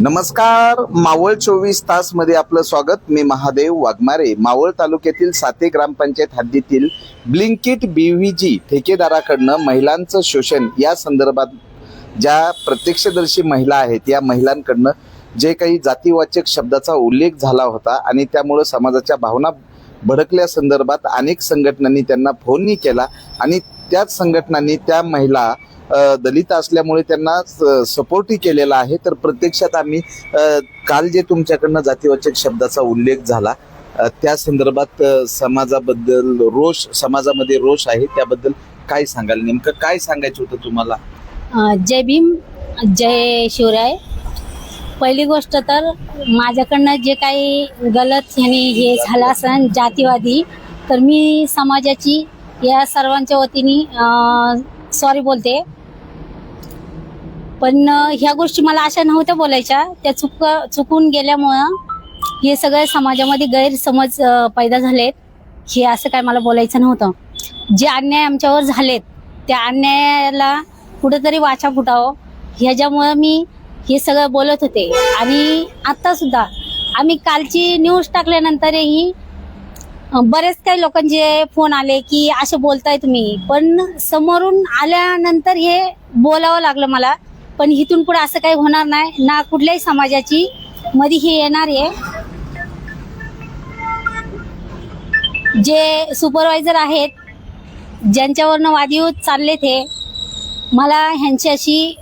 नमस्कार मावळ चोवीस तासमध्ये आपलं स्वागत. मी महादेव वाघमारे. मावळ तालुक्यातील साते ग्रामपंचायत हद्दीतील ब्लिंकिट बीव्हीजी ठेकेदाराकडनं महिलांचं शोषण या संदर्भात ज्या प्रत्यक्षदर्शी महिला आहेत या महिलांकडनं जे काही जातीवाचक शब्दाचा उल्लेख झाला होता आणि त्यामुळं समाजाच्या भावना भडकल्या संदर्भात अनेक संघटनांनी त्यांना फोनही केला आणि त्याच संघटनांनी त्या महिला दलित असल्यामुळे त्यांना सपोर्टही केलेला आहे. तर प्रत्यक्षात आम्ही काल जे तुमच्याकडनं जातीवाचक शब्दाचा उल्लेख झाला त्या संदर्भात समाजाबद्दल रोष समाजामध्ये रोष आहे. त्याबद्दल काय सांगाल? नेमकं काय सांगायचं होतं तुम्हाला? जय भीम जय शिवराय. पहिली गोष्ट तर माझ्याकडनं जे काही गलत ह्याने हे झालं असं जातीवादी तर मी समाजाची या सर्वांच्या वतीने सॉरी बोलते. पण ह्या गोष्टी मला अशा नव्हत्या बोलायच्या. त्या चुक चुकून गेल्यामुळं हे सगळ्या समाजामध्ये गैरसमज पैदा झालेत. हे असं काय मला बोलायचं नव्हतं. जे अन्याय आमच्यावर झालेत त्या अन्यायाला कुठेतरी वाचा फुटावं. ह्याच्यामुळं मी हे सगळं बोलत होते. आणि आता सुद्धा आम्ही कालची न्यूज टाकल्यानंतरही बरेच काही लोकांचे फोन आले की असे बोलताय तुम्ही. पण समोरून आल्यानंतर हे बोलावं लागलं मला. पण इथून पुढे असं काही होणार नाही. ना कुठल्याही समाजाची. मध्ये हे येणार आहे. जे सुपरवायझर आहेत ज्यांच्यावरनं वादयुद्ध चालले ते मला ह्यांच्याशी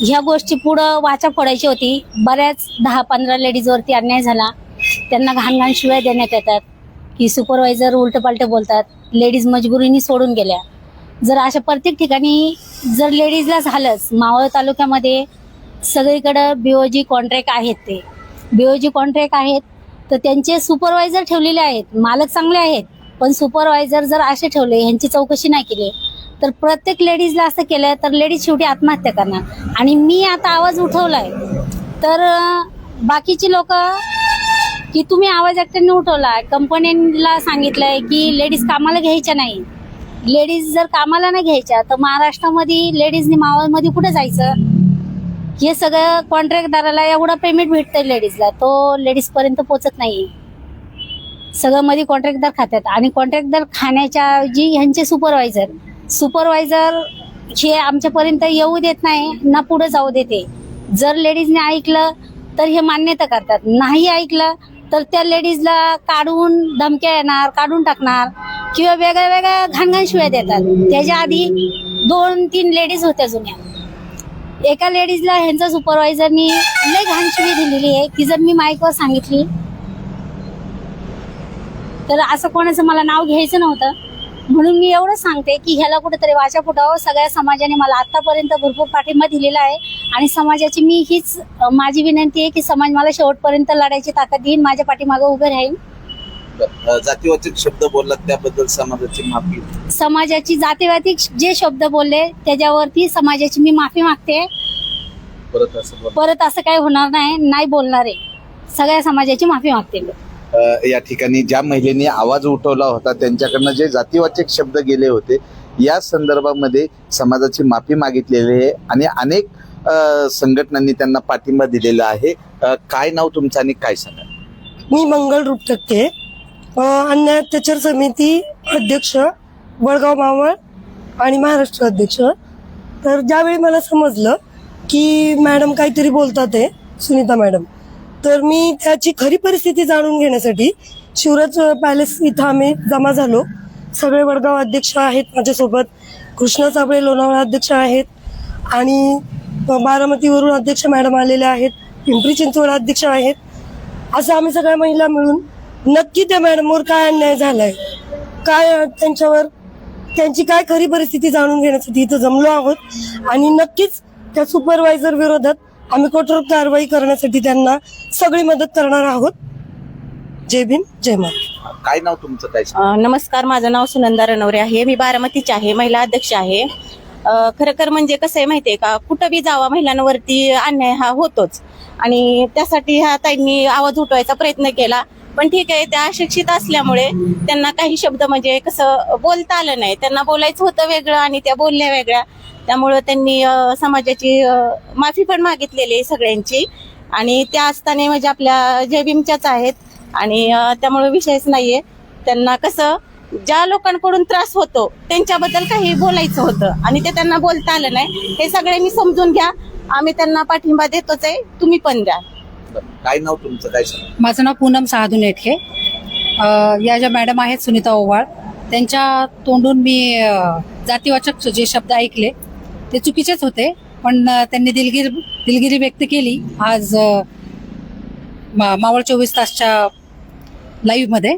ह्या गोष्टी पुढं वाचा पडायची होती. बऱ्याच दहा पंधरा लेडीजवरती अन्याय झाला. त्यांना घाण घाण शिवाय देण्यात येतात. की सुपरवायझर उलटं पालट बोलतात. लेडीज मजबुरीने सोडून गेल्या. जर अशा प्रत्येक ठिकाणी जर लेडीजला झालंच मावळ तालुक्यामध्ये सगळीकडं बीओजी कॉन्ट्रॅक्ट आहेत ते. बीओजी कॉन्ट्रॅक्ट आहेत तर त्यांचे सुपरवायझर ठेवलेले आहेत मालक चांगले आहेत पण सुपरवायझर जर असे ठेवले ह्यांची चौकशी नाही केली तर प्रत्येक लेडीजला असं केलं तर लेडीज शेवटी आत्महत्या करणार. आणि मी आता आवाज उठवलाय तर बाकीची लोक की तुम्ही आवाज एकट्याने उठवला कंपन्यांना सांगितलंय की लेडीज कामाला घ्यायच्या नाही लेडीज जर कामाला नाही घ्यायच्या तर महाराष्ट्रामध्ये लेडीजनी मावळमध्ये कुठे जायचं? हे सगळं कॉन्ट्रॅक्टदाराला एवढा पेमेंट भेटतं लेडीजला तो लेडीजपर्यंत पोचत नाही. सगळं मध्ये कॉन्ट्रॅक्टदार खात्यात आणि कॉन्ट्रॅक्टदार खाण्याच्या जी ह्यांचे सुपरवायझर सुपरवायझर हे आमच्यापर्यंत येऊ देत नाही ना पुढे जाऊ देते. जर लेडीजने ऐकलं तर हे मान्यता करतात. नाही ऐकलं तर त्या लेडीजला काढून धमक्या येणार काढून टाकणार. किंवा वेगळ्या वेगळ्या घाणघाण शिवाय देतात. त्याच्या आधी दोन तीन लेडीज होत्या जुन्या. एका लेडीजला ह्यांचा सुपरवायझरनी लय घाण शिवी दिलेली आहे ती जर मी माईकवर सांगितली तर असं कोणाचं मला नाव घ्यायचं नव्हतं. म्हणून मी एवढं सांगते की ह्याला कुठेतरी वाचा फुटावं. सगळ्या समाजाने मला आतापर्यंत भरपूर पाठिंबा दिलेला आहे. आणि समाजाची मी हीच माझी विनंती आहे की समाज मला शेवटपर्यंत लढायची ताकद देईन माझ्या पाठीमागं उभे राहील जातीवाचक शब्द बोललात त्याबद्दल समाजाची माफी. समाजाची जातीवादी जे शब्द बोलले त्याच्यावरती समाजाची मी माफी मागते. परत असं बोला. परत असं काही होणार नाही नाही बोलणार. आहे सगळ्या समाजाची माफी मागते मी. अ, या ठिकाणी ज्या महिलेने आवाज उठवला होता त्यांच्याकडनं जे जातीवाचक शब्द गेले होते या संदर्भामध्ये समाजाची माफी मागितलेली आहे आणि अनेक अ, संघटनांनी त्यांना पाठिंबा दिलेला आहे. अ, काय नाव तुमचं आणि काय सांगा मी मंगल रूपटक्के अ, अन्याय अत्याचार समिती अध्यक्ष वडगाव मावळ आणि महाराष्ट्र अध्यक्ष. तर ज्यावेळी मला समजलं की मॅडम काहीतरी बोलतात आहे सुनीता मॅडम तर मी त्याची खरी परिस्थिती जाणून घेण्यासाठी शिवराज पॅलेस इथं आम्ही जमा झालो. सगळे वडगाव अध्यक्ष आहेत माझ्यासोबत कृष्णा साबळे लोणावळा अध्यक्ष आहेत आणि बारामतीवरून अध्यक्ष मॅडम आलेले आहेत पिंपरी चिंचवड अध्यक्ष आहेत. असं आम्ही सगळ्या महिला मिळून नक्की त्या मॅडमवर काय अन्याय झालाय? काय त्यांच्यावर त्यांची काय खरी परिस्थिती जाणून घेण्यासाठी इथं जमलो आहोत? आणि नक्कीच त्या सुपरवायझर विरोधात आम्ही कठोर कारवाई करण्यासाठी त्यांना सगळी मदत करणार आहोत. जय भीम जय मा काय नाव तुमचं? काय सांगा? अ, नमस्कार माझं नाव सुनंदा रणवरे आहे. मी बारामतीची आहे महिला अध्यक्ष आहे. अ, खरं खर म्हणजे कसं आहे माहितीये का कुठं बी जावा महिलांवरती अन्याय हा होतोच. आणि त्यासाठी ह्या ताईंनी आवाज उठवायचा प्रयत्न केला. पण ठीक आहे त्या अशिक्षित असल्यामुळे त्यांना काही शब्द म्हणजे कसं बोलता आलं नाही. त्यांना बोलायचं होतं वेगळं आणि त्या बोलल्या वेगळ्या. त्यामुळं त्यांनी समाजाची माफी पण मागितलेली आहे सगळ्यांची. आणि त्या असताना म्हणजे आपल्या जयभीमच्याच आहेत आणि त्यामुळे विषयच नाहीये. त्यांना कसं ज्या लोकांकडून त्रास होतो त्यांच्याबद्दल काही बोलायचं होतं आणि ते त्यांना बोलता आलं नाही हे सगळे मी समजून घ्या. आम्ही त्यांना पाठिंबा देतोच आहे तुम्ही पण द्या. काय नाव तुमचं? काय सांगा माझं नाव पूनम सहादू नेटके. या ज्या मॅडम आहेत सुनीता ओवाळ त्यांच्या तोंडून मी जातीवाचक जे शब्द ऐकले ते चुकीचेच होते पण त्यांनी दिलगिरी दिलगिरी व्यक्त केली आज मा- मावळ चोवीस तासच्या लाईव्हमध्ये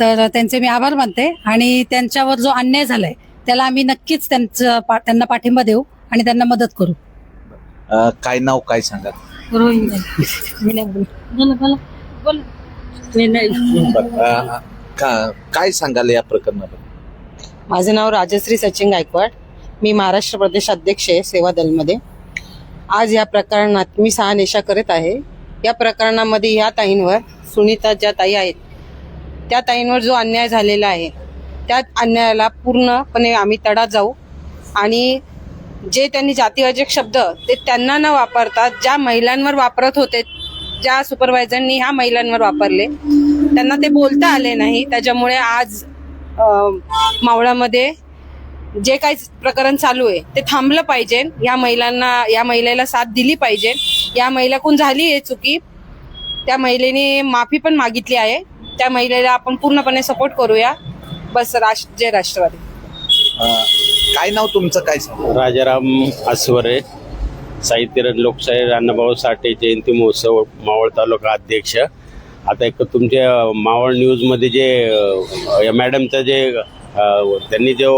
तर त्यांचे मी आभार मानते आणि त्यांच्यावर जो अन्याय झालाय त्याला आम्ही नक्कीच त्यांचं त्यांना पाठिंबा देऊ आणि त्यांना मदत करू. काय नाव काय सांगा बरं. का- काय सांगाल या प्रकरणाबद्दल? माझं नाव राजश्री सचिन गायकवाड. मी महाराष्ट्र प्रदेश अध्यक्ष आहे सेवा दलमध्ये. आज या प्रकरणात मी शहानिशा करत आहे. या प्रकरणामध्ये या ताईंवर सुनीता ज्या ताई आहेत त्या ताईंवर जो अन्याय झालेला आहे त्या अन्यायाला पूर्णपणे आम्ही तडा जाऊ आणि जे त्यांनी जातीवाचक शब्द ते त्यांना न वापरता ज्या महिलांवर वापरत होते ज्या सुपरवायझरनी ह्या महिलांवर वापरले त्यांना ते बोलता आले नाही. त्याच्यामुळे आज मावळामध्ये जे काही प्रकरण चालू आहे ते थांबलं पाहिजे. या महिलांना या महिलेला साथ दिली पाहिजे. या महिलाकडून झाली आहे चुकी. त्या महिलेने माफी पण मागितली आहे. त्या महिलेला आपण पूर्णपणे सपोर्ट करूया. बस राष्ट्र जय राष्ट्रवादी. काय नाव तुमचं? काय सांगा? राजाराम आसवरे साहित्य लोकशाही अण्णाभाऊ साठे जयंती महोत्सव मावळ तालुका अध्यक्ष. आता एक तुमच्या मावळ न्यूजमध्ये जे मॅडमचं जे त्यांनी जो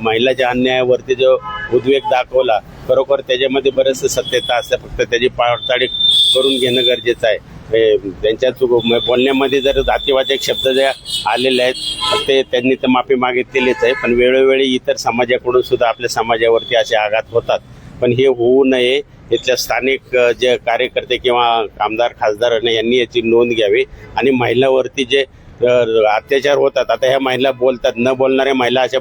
महिलाच्या अन्यायावरती जो उद्वेग दाखवला खरोखर त्याच्यामध्ये बरंचसं सत्यता असते फक्त त्याची पाळताळी करून घेणं गरजेचं आहे. हे त्यांच्या म- बोलण्यामध्ये जर जातीवाचक शब्द जे आलेले आहेत ते त्यांनी तर माफी मागितलेलीच आहे. पण वेळोवेळी इतर समाजाकडून सुद्धा आपल्या समाजावरती असे आघात होतात. पण हे होऊ नये. इथल्या स्थानिक जे कार्यकर्ते किंवा आमदार खासदार यांनी याची नोंद घ्यावी. आणि महिलावरती जे अत्याचार होतात आता ह्या महिला बोलतात न बोलणाऱ्या महिला अशा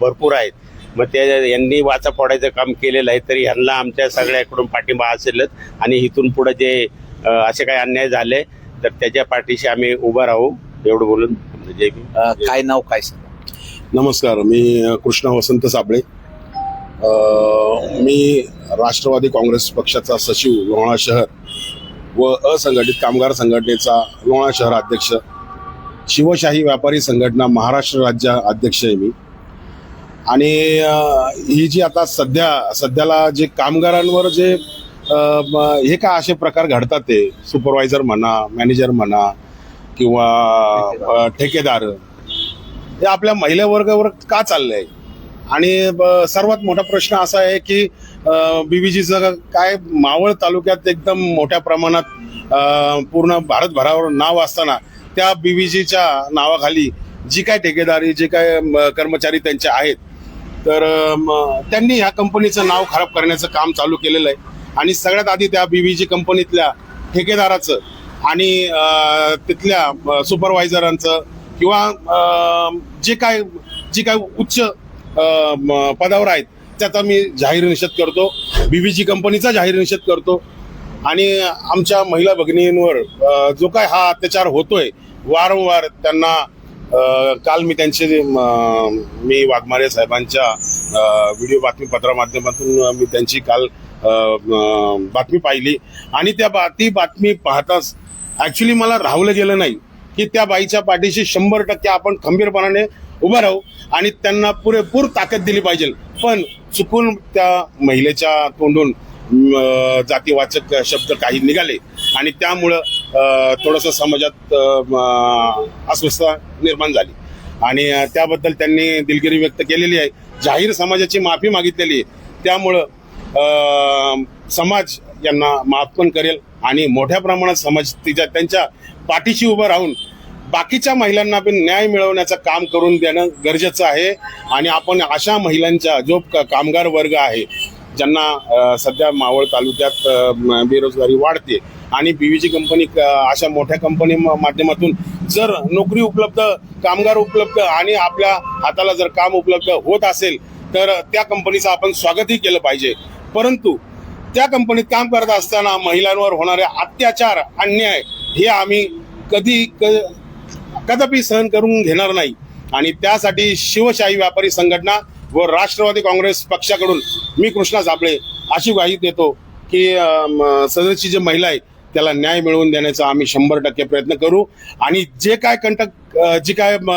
भरपूर आहेत. मग ते यांनी वाचा फोडायचं काम केलेलं आहे तरी ह्यांना आमच्या सगळ्याकडून पाठिंबा असेलच. आणि इथून पुढे जे असे काही अन्याय झाले तर त्याच्या पाठीशी आम्ही उभं राहू एवढं बोलून जय काय नाव काय नमस्कार मी कृष्णा वसंत साबळे. अ, मी राष्ट्रवादी काँग्रेस पक्षाचा सचिव लोणा शहर व असंघटित कामगार संघटनेचा लोणा शहर अध्यक्ष. शिवशाही व्यापारी संघटना महाराष्ट्र राज्य अध्यक्ष आहे मी. आणि ही जी आता सध्या सध्याला जे कामगारांवर जे हे का असे प्रकार घडतात ते? सुपरवायझर म्हणा मॅनेजर म्हणा किंवा ठेकेदार? हे आपल्या महिला वर्गावर का चाललंय? आणि ब- सर्वात मोठा प्रश्न असा आहे की बीबीजीचं काय मावळ तालुक्यात एकदम मोठ्या प्रमाणात पूर्ण भारतभरावर नाव असताना त्या बीबीजीच्या नावाखाली जी काय ठेकेदारी जे काय म, कर्मचारी त्यांचे आहेत तर त्यांनी ह्या कंपनीचं नाव खराब करण्याचं काम चालू केलेलं आहे. आणि सगळ्यात आधी त्या बीबीजी कंपनीतल्या ठेकेदाराचं आणि तिथल्या सुपरवायझरांचं किंवा जे काय जे काय उच्च म, पदावर आहेत त्याचा मी जाहीर निषेध करतो. बीबीजी कंपनीचा जाहीर निषेध करतो. आणि आमच्या महिला भगिनींवर जो काय हा अत्याचार होतोय वारंवार त्यांना काल मी त्यांचे मी वाघमारे साहेबांच्या व्हिडिओ बातमीपत्रा माध्यमातून मी त्यांची काल बातमी पाहिली. आणि त्या बा ती बातमी पाहताच ऍक्च्युली मला राहवलं गेलं नाही की त्या बाईच्या पाठीशी शंभर टक्के आपण खंबीरपणाने उभं राहू आणि त्यांना पुरेपूर ताकद दिली पाहिजे. पण चुकून त्या महिलेच्या तोंडून जातीवाचक शब्द काही निघाले आणि त्यामुळं थोडंसं समाजात अस्वस्थता निर्माण झाली. आणि त्याबद्दल त्यांनी दिलगिरी व्यक्त केलेली आहे. जाहीर समाजाची माफी मागितलेली आहे. त्यामुळं समाज यांना माफ पण करेल आणि मोठ्या प्रमाणात समाज तिच्या त्यांच्या पाठीशी उभं राहून बाकीच्या महिलांना पण न्याय मिळवण्याचं काम करून देणं गरजेचं आहे. आणि आपण अशा महिलांच्या जो कामगार वर्ग आहे ज्यांना सध्या मावळ तालुक्यात बेरोजगारी वाढते आणि बीव्हीजी कंपनी अशा मोठ्या कंपनी माध्यमातून जर नोकरी उपलब्ध कामगार उपलब्ध आणि आपल्या हाताला जर काम उपलब्ध होत असेल तर त्या कंपनीचं आपण स्वागतही केलं पाहिजे. परंतु त्या कंपनीत काम करत असताना महिलांवर होणारे अत्याचार अन्याय हे आम्ही कधी क- कदापि सहन करून घेणार नाही. आणि त्यासाठी शिवशाही व्यापारी संघटना व राष्ट्रवादी काँग्रेस पक्षाकडून मी कृष्णा साबळे अशी ग्वाही देतो की सदरची जी महिला आहे त्याला न्याय मिळवून देण्याचा आम्ही शंभर टक्के प्रयत्न करू. आणि जे काय कंटक जे काय म,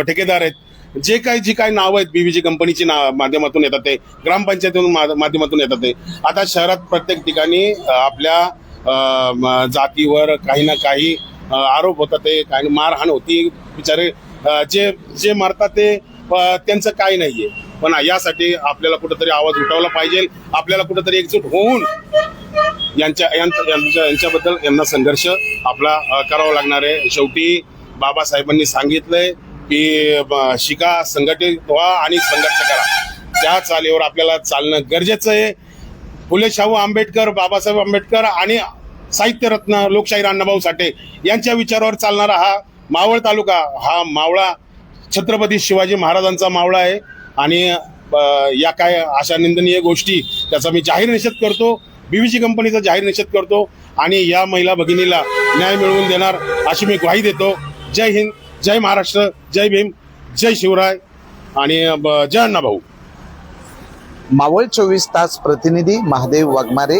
ठेकेदार आहेत जे काही जी काही नावं आहेत बीव्हीजी कंपनीची नाव माध्यमातून येतात ते ग्रामपंचायतीतून माध्यमातून येतात ते. आता शहरात प्रत्येक ठिकाणी आपल्या जातीवर काही ना काही आरोप होतात ते काही मारहाण होती. बिचारे जे जे मारतात ते त्यांचं काही नाहीये. पण यासाठी आपल्याला कुठंतरी आवाज उठवला पाहिजे. आपल्याला कुठंतरी एकजूट होऊन यांच्या यांच्या- यांच्याबद्दल यांना संघर्ष आपला करावा लागणार आहे. शेवटी बाबासाहेबांनी सांगितलंय की शिका संघटित व्हा आणि संघर्ष करा. त्या चालीवर आपल्याला चालणं गरजेचं आहे. फुले शाहू आंबेडकर बाबासाहेब आंबेडकर आणि साहित्यरत्न लोकशाहीर अण्णाभाऊ साठे यांच्या विचारावर चालणारा हा मावळ तालुका हा मावळा छत्रपती शिवाजी महाराजांचा मावळा आहे. आणि या काय अशा निंदनीय गोष्टी त्याचा मी जाहीर निषेध करतो. बीबीसी कंपनीचा जाहीर निषेध करतो. आणि या महिला भगिनीला न्याय मिळवून देणार अशी मी ग्वाही देतो. जय हिंद. जय महाराष्ट्र जय भीम जय शिवराय आणि जय ब- जय मावळ चोवीस तास प्रतिनिधी महादेव वाघमारे